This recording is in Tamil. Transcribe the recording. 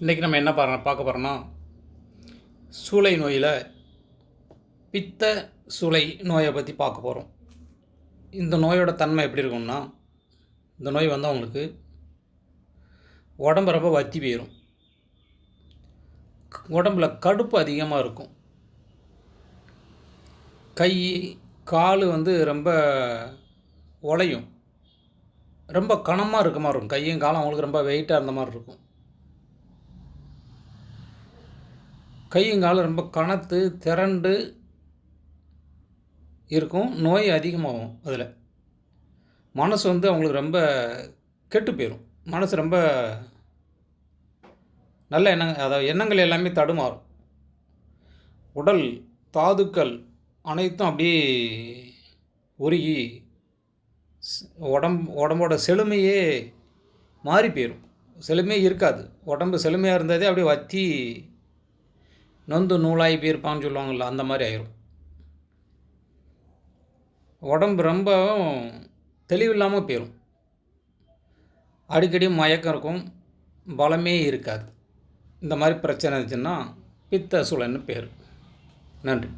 இன்றைக்கி நம்ம என்ன பாரு பார்க்க போகிறோம்னா சூளை நோயில் பித்த சூளை நோயை பற்றி பார்க்க போகிறோம் இந்த நோயோட தன்மை எப்படி இருக்கும்னா இந்த நோய் வந்து அவங்களுக்கு உடம்பு ரொம்ப வத்தி போயிடும் உடம்புல கடுப்பு அதிகமாக இருக்கும். கை கால் வந்து ரொம்ப உழையும் ரொம்ப கனமாக இருக்க மாதிரி இருக்கும். கையும் காலம் அவங்களுக்கு ரொம்ப வெயிட்டாக இருந்த மாதிரி இருக்கும். கையும் ரொம்ப கனத்து திரண்டு இருக்கும். நோய் அதிகமாகும் அதில். மனசு வந்து அவங்களுக்கு ரொம்ப கெட்டு போயிடும் மனசு ரொம்ப நல்ல எண்ணங்கள் அதாவது எண்ணங்கள் எல்லாமே தடுமாறும். உடல் தாதுக்கள் அனைத்தும் அப்படியே உருகி உடம்பு உடம்போட செழுமையே மாறி போயிடும் செழுமையே இருக்காது. உடம்பு செழுமையாக இருந்ததே அப்படியே வத்தி நொந்து நூலாகி போயிருப்பான்னு சொல்லுவாங்கள்ல அந்த மாதிரி ஆயிரும். உடம்பு ரொம்ப தெளிவில்லாமல் போயிடும் அடிக்கடி மயக்கம் இருக்கும் பலமே இருக்காது. இந்த மாதிரி பிரச்சனை இருந்துச்சுன்னா பித்த சூழல்னு பேர். நன்றி.